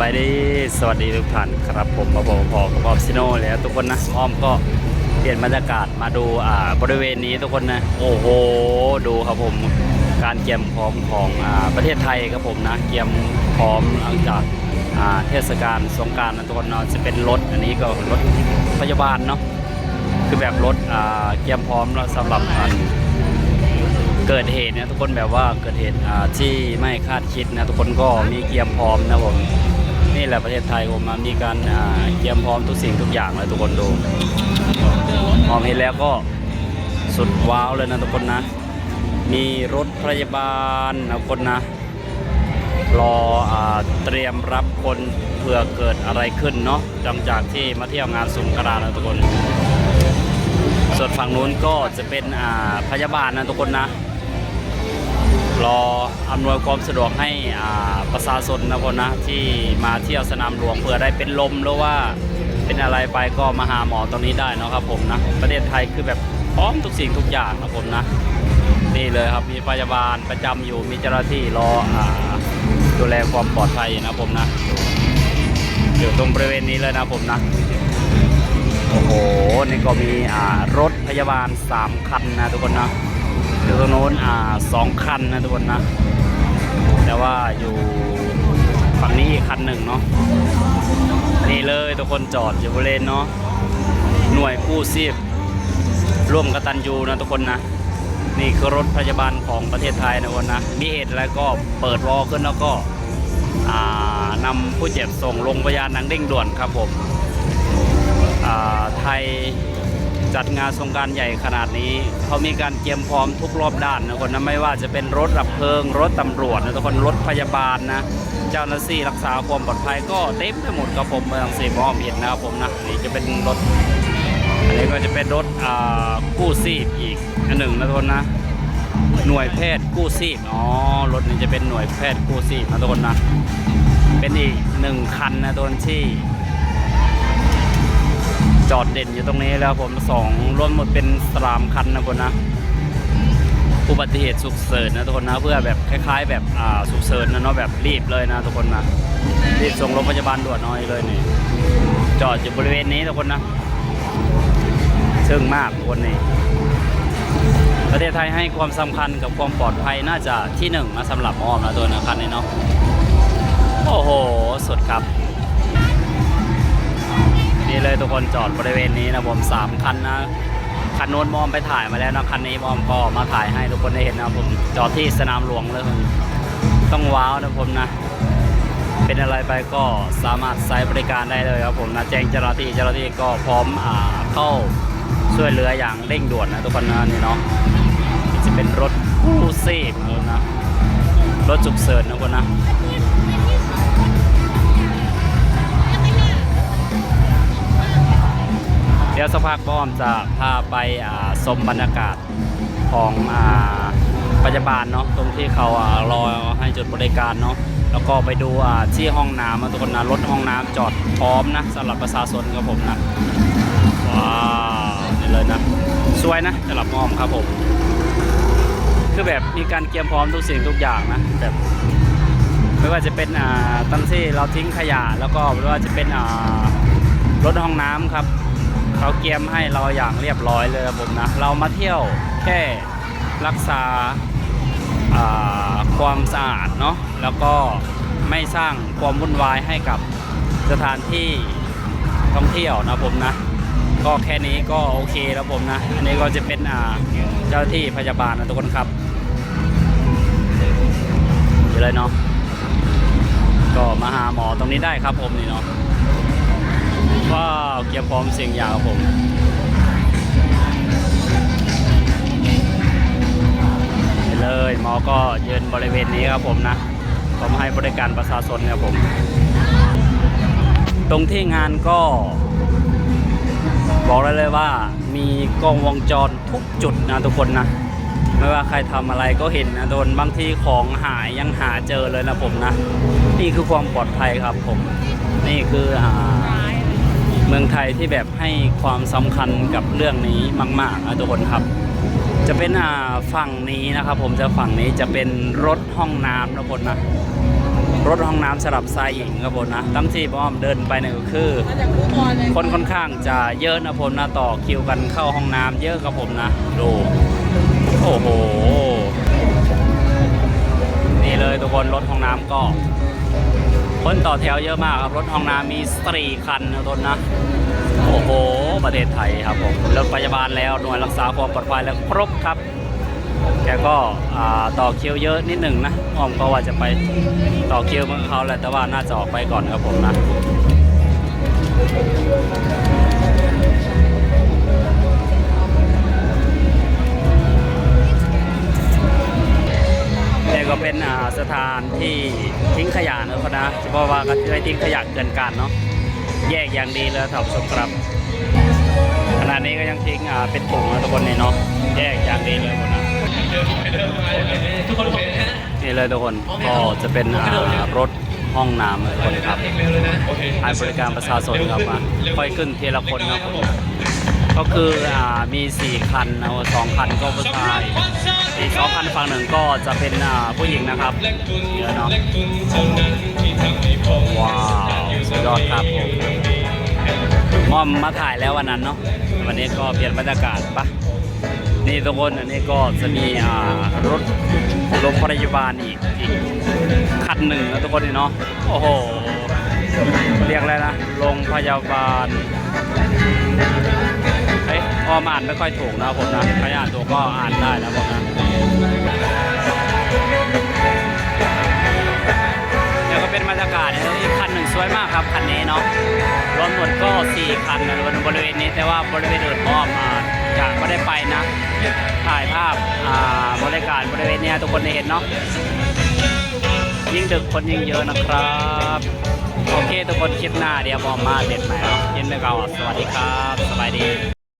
บายดีสวัสดีทุกท่านครับผมมาบอกพอกับออฟซิโนแล้วทุกคนนะอ้อมก็เปลี่ยนบรรยากาศมาดูอ่าบริเวณนี้ทุกคนนะโอ้โห ดูครับผมการเตรียมพร้อมของอ่าประเทศไทยครับผมนะเตรียมพร้อมหลังจากอ่าเทศกาลสงกรารนะทุกคนเนาะจะเป็นรถอันนี้ก็รถพยาบาลเนาะคือแบบรถอ่าเตรียมพร้อมแล้วสำหรับอันเกิดเหตุเนี่ยทุกคนแบบว่าเกิดเหตุอ่าที่ไม่คาดคิดนะทุกคนก็มีเกียมพร้อมนะผม นี่แหละประเทศไทยผมมามีการอ่าเกียมพร้อมทุกสิ่งทุกอย่างเลยทุกคนดูมองเห็นแล้วก็สุดว้าวเลยนะทุกคนนะ มีรถพยาบาลนะคนนะ รออเตรียมรับคนเผื่อเกิดอะไรขึ้นเนาะหลังจากที่มาเที่ยวงานสงกรานต์นะทุกคน ส่วนฝั่งนู้นก็จะเป็นพยาบาลนะทุกคนนะ รออำนวยความสะดวกให้ประชาชนนะคนนะที่มาเที่ยวสนามหลวงเผื่อได้เป็นลมหรือว่าเป็นอะไรไปก็มาหาหมอตรงนี้ได้นะครับผมนะประเทศไทยคือแบบพร้อมทุกสิ่งทุกอย่างนะผมนะ นี่เลยครับมีพยาบาลประจำอยู่มีเจ้าหน้าที่รออดูแลความปลอดภัยนะผมนะอยู่ตรงบริเวณนี้เลยนะผมนะโอ้โหนี่ก็มีรถพยาบาล3คันนะทุกคนนะ อยู่ตรงโน้นอ่าสองคันนะทุกคนนะ แต่ว่าอยู่ฝั่งนี้อีกคันหนึ่งเนาะนี่เลยทุกคนจอดอยู่บริเวณเนาะหน่วยกู้ชีพร่วมกตันยูนะทุกคนนะ นี่คือรถพยาบาลของประเทศไทยนะทุกคนนะมีเหตุอะไรก็เปิดวอลขึ้นแล้วก็นำผู้เจ็บส่งโรงพยาบาลนังเด้งด่วนครับผมอ่าไทย จัดงานสงการใหญ่ขนาดนี้ เขามีการเตรียมพร้อมทุกรอบด้านนะคนนะไม่ว่าจะเป็นรถดับเพลิง รถตำรวจนะทุกคนรถพยาบาลนะเจ้าหน้าที่รักษาความปลอดภัยก็เต็มไปหมดครับผมเมืองสีมอมเห็นนะครับผมนะนี่จะเป็นรถอันนี้ก็จะเป็นรถอ่ากู้ชีพอีกอันหนึ่งนะทุกคนนะหน่วยแพทย์กู้ชีพอ๋อรถนี้จะเป็นหน่วยแพทย์กู้ชีพนะทุกคนนะเป็นอีกหนึ่งคันนะทุกคนที่ อดเด่นอยู่ตรงนี้แล้วผมสองรวมหมดเป็นสามคันนะคนนะอุบัติเหตุสุกเสริญนะทุกคนนะเพื่อแบบคล้าย ๆ แบบอ่าสุกเสริญนะเนาะแบบรีบเลยนะทุกคนนะรีบส่งโรงพยาบาลด่วนน้อยเลยนี่จอดอยู่บริเวณนี้ทุกคนนะซึ่งมากทุกคนนี่ประเทศไทยให้ความสำคัญกับความปลอดภัยน่าจะที่หนึ่งนะสำหรับอ้อมนะตัวนะคันนี้เนาะโอ้โหสุดครับ นี่เลยทุกคนจอดบริเวณนี้นะผมสามคันนะคันโน้นมอมไปถ่ายมาแล้วนะคันนี้มอมก็มาถ่ายให้ทุกคนได้เห็นนะผมจอดที่สนามหลวงเลยผมต้องว้าวนะผมนะ เป็นอะไรไปก็สามารถใช้บริการได้เลยครับผมนะแจ้งเจ้าหน้าที่เจ้าหน้าที่ก็พร้อมอ่าเข้าช่วยเหลืออย่างเร่งด่วนนะทุกคนนะนี่เนาะจะเป็นรถกู้ชีพนะรถฉุกเฉินนะคนนะ ดี๋ยวสักพักบอมจะพาไปอ่าชมบรรยากาศของอ่าพยาบาลเนาะตรงที่เขาอรอให้จุดบริการเนาะแล้วก็ไปดูอ่าที่ห้องน้ำทุกคนนะรถห้องน้ำจอดพร้อมนะสำหรับประชาชนครับผมนะว้าวนี่เลยนะสวยนะสำหรับมอมครับผม คือแบบมีการเตรียมพร้อมทุกสิ่งทุกอย่างนะแบบไม่ว่าจะเป็นอ่าตั้งที่เราทิ้งขยะ แล้วก็ไม่ว่าจะเป็นอ่ารถห้องน้ำครับ เขาเกียมให้เราอย่างเรียบร้อยเลยครับผมนะ เรามาเที่ยวแค่รักษาาความสะอาดเนาะแล้วก็ไม่สร้างความวุ่นวายให้กับสถานที่ท่องเที่ยวนะผมนะ ก็แค่นี้ก็โอเคแล้วผมนะ อันนี้ก็จะเป็นเจ้าที่พยาบาลนะทุกคนครับอยู่เลยเนาะก็มาหาหมอตรงนี้ได้ครับผมนี่เนาะ ว้าวเกียร์พร้อมเสียงยาวผมนี่เลยหมอก็ยืนบริเวณนี้ครับผมนะผมให้บริการประชาชนครับผม ตรงที่งานก็ บอกได้เลยว่ามีกล้องวงจรทุกจุดนะทุกคนนะ ไม่ว่าใครทำอะไรก็เห็นนะโดนบางทีของหายยังหาเจอเลยนะผมนะ นี่คือความปลอดภัยครับผม นี่คืออ่า เมืองไทยที่แบบให้ความสำคัญกับเรื่องนี้มากๆนะทุกคนครับ จะเป็นอ่าฝั่งนี้นะครับ ผมจะฝั่งนี้จะเป็นรถห้องน้ำนะทุกคนนะรถห้องน้ำสลับทรายหญิงครับผมนะตั้งที่ป้อมเดินไปเนี่ยก็คือมาจากคูบอคนค่อนข้างจะเยอะนะผมนะต่อคิวกันเข้าห้องน้ำเยอะครับผมนะดูโอ้โหนี่เลยทุกคนรถห้องน้ำก็ คนต่อแถวเยอะมากครับ รถห้องน้ำมีสี่คันนะทนนะ โอ้โห ประเทศไทยครับผมรถพยาบาลแล้วหน่วยรักษาความปลอดภัยแล้วครบครับ แกก็ต่อคิวเยอะนิดหนึ่งนะอ้อมก็ว่าจะไปต่อคิวเมือเขาแหละแต่ว่าน่าจะออกไปก่อนครับผมนะนี่ก็เป็นสถานที่ ขยะนะคนนะเพราะว่าก็เคยทิ้งขยะเกินการเนาะแยกอย่างดีเลยครับสครับขณะนี้ก็ยังทิ้งอ่าเป็นถุงนะทุกคนนี่เนาะแยกอย่างดีเลยคนนะทุกคนนี่เลยทุกคนก็จะเป็นอ่ารถห้องน้ำนะทุกคนครับให้บริการประชาชนครับมาค่อยขึ้นทีละคนนะผม ก็คืออ่ามี 4 คันนะสองคันก็ผู้ชายอีกสองคันฝั่งหนึ่งก็จะเป็นอ่าผู้หญิงนะครับเยอะเนาะว้าวสุดยอดครับผมมอมมาถ่ายแล้ววันนั้นเนาะวันนี้ก็เปลี่ยนบรรยากาศปะนี่ทุกคนอันนี้ก็จะมีอ่ารถโรงพยาบาลอีกอีกคันหนึ่งนะทุกคนนี่เนาะโอ้โหเรียกอะไรนะโรงพยาบาล เอ้ยออมอ่านไม่ค่อยถูกนะผมนะใครอ่านถูกก็อ่านได้นะผมนะเดี๋ยวก็เป็นบรรยากาศนะอีกคันหนึ่งสวยมากครับคันนี้เนาะรวมหมดก็4คันนะบริเวณนี้แต่ว่าบริเวณอื่นอ้อมมาจะไม่ได้ไปนะ ถ่ายภาพอ่าบรรยากาศบริเวณนี้ทุกคนได้เห็นเนาะยิ่งดึกคนยิ่งเยอะนะครับโอเคทุกคนคลิปหน้าเดี๋ยวบอมมาเด็ดใหม่เนาะยินดีก่อนสวัสดีครับ สบายดี